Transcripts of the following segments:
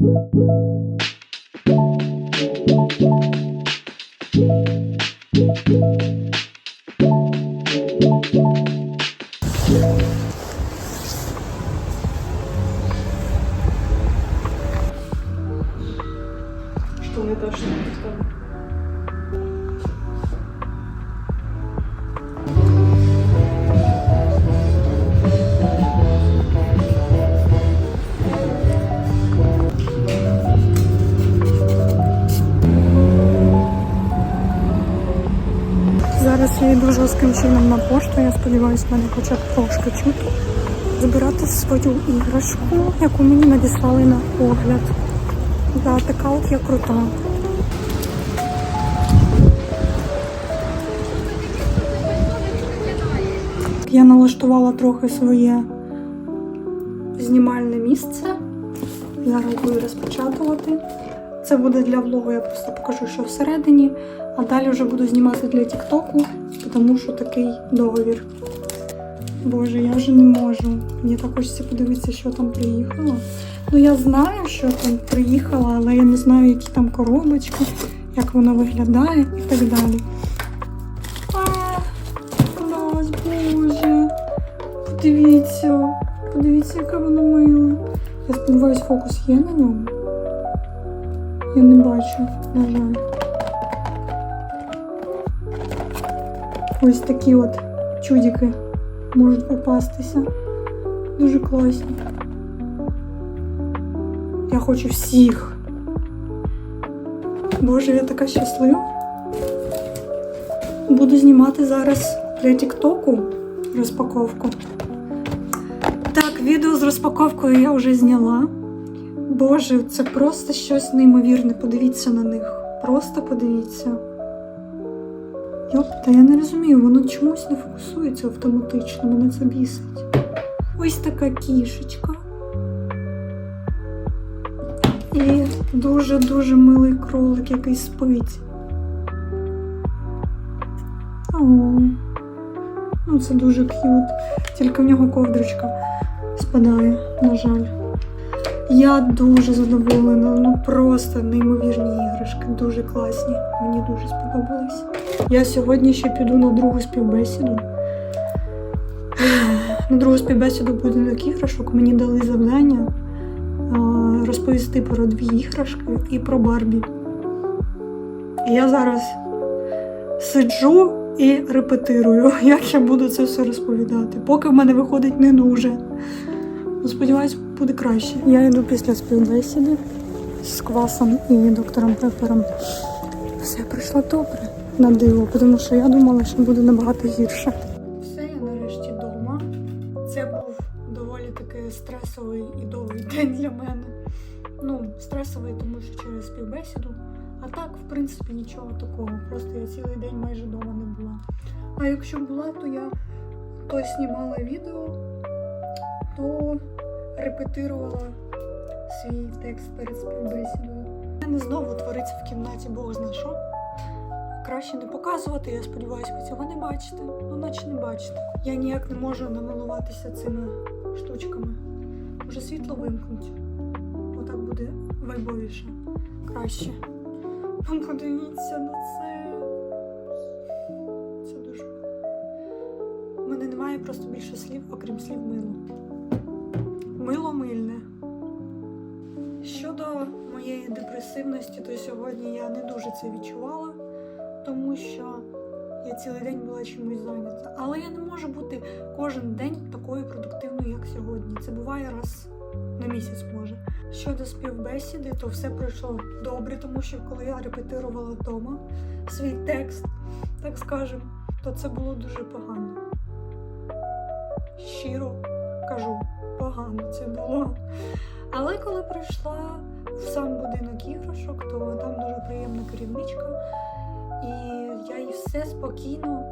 Что мне точно не Зараз я йду жорстким чином на пошту. Я сподіваюся, мене хоча б трошки чути. Забирати свою іграшку, яку мені надіслали на огляд. Да, така от я крута. Я налаштувала трохи своє знімальне місце. Зараз буду розпечатувати. Це буде для влогу, я просто покажу, що всередині, а далі вже буду знімати для Тіктоку, тому що такий договір. Боже, я вже не можу. Мені так хочеться подивитися, що там приїхало. Ну, я знаю, що там приїхало, але я не знаю, які там коробочки, як воно виглядає і так далі. А, клас, боже. Подивіться, подивіться, яке воно миле. Я сподіваюся, фокус є на ньому. Я не бачу, на жаль. Ось такі от чудики можуть попастися. Дуже класні. Я хочу всіх. Боже, я така щаслива. Буду знімати зараз для Тіктоку розпаковку. Так, відео з розпаковкою я вже зняла. Боже, це просто щось неймовірне. Подивіться на них. Просто подивіться. Йоп, та я не розумію, воно чомусь не фокусується автоматично, мене це бісить. Ось така кішечка. І дуже-дуже милий кролик, який спить. О, ну це дуже к'ют. Тільки в нього ковдрочка спадає, на жаль. Я дуже задоволена, ну просто неймовірні іграшки, дуже класні. Мені дуже сподобались. Я сьогодні ще піду на другу співбесіду. На другу співбесіду будинок іграшок. Мені дали завдання розповісти про дві іграшки і про Барбі. Я зараз сиджу і репетирую, як я буду це все розповідати. Поки в мене виходить не дуже. Сподіваюсь, буде краще. Я йду після співбесіди з квасом і доктором Пепером. Все пройшло добре на диво, тому що я думала, що буде набагато гірше. Все, я нарешті вдома. Це був доволі таки стресовий і довгий день для мене. Ну, стресовий, тому що через співбесіду. А так, в принципі, нічого такого. Просто я цілий день майже вдома не була. А якщо була, то я то знімала відео, то репетирувала свій текст перед співбесідою. У мене знову твориться в кімнаті Бог зна що. Краще не показувати, я сподіваюся, ви цього не бачите. Ну, наче не бачите. Я ніяк не можу намилуватися цими штучками. Може світло вимкнуть. Отак буде вайбовіше. Краще. Ну, подивіться на це. Це дуже. У мене немає просто більше слів, окрім слів мило. Мило мильне. Щодо моєї депресивності, то сьогодні я не дуже це відчувала, тому що я цілий день була чимось зайнята. Але я не можу бути кожен день такою продуктивною, як сьогодні. Це буває раз на місяць може. Щодо співбесіди, то все пройшло добре, тому що коли я репетирувала вдома свій текст, так скажемо, то це було дуже погано. Щиро кажу, погано це було. Але коли прийшла в сам будинок іграшок, то там дуже приємна керівничка. І я їй все спокійно,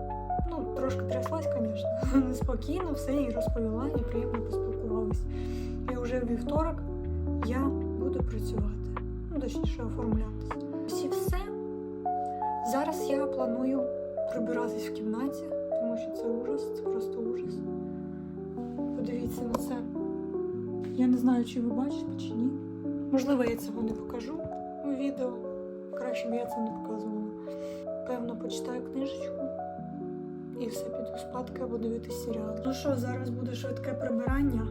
ну, трошки тряслась, звісно, спокійно все їй розповіла і приємно поспілкувалась. І вже в вівторок я буду працювати, ну, точніше, оформлятися. Ось все. Зараз я планую прибиратись в кімнаті, тому що це ужас, це просто ужас. Я не знаю, чи ви бачите, чи ні. Можливо, я цього не покажу у відео. Краще б я це не показувала. Певно, почитаю книжечку і все піду спадки або дивитися серіал. Ну що, зараз буде швидке прибирання.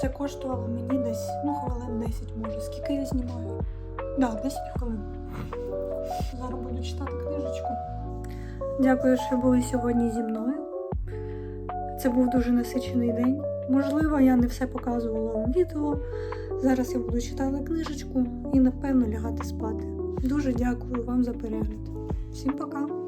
Це коштувало мені десь, ну, хвилин 10 може. Скільки я знімаю? Так, да, 10 хвилин. Зараз буду читати книжечку. Дякую, що були сьогодні зі мною. Це був дуже насичений день. Можливо, я не все показувала у відео. Зараз я буду читати книжечку і напевно лягати спати. Дуже дякую вам за перегляд. Всім пока!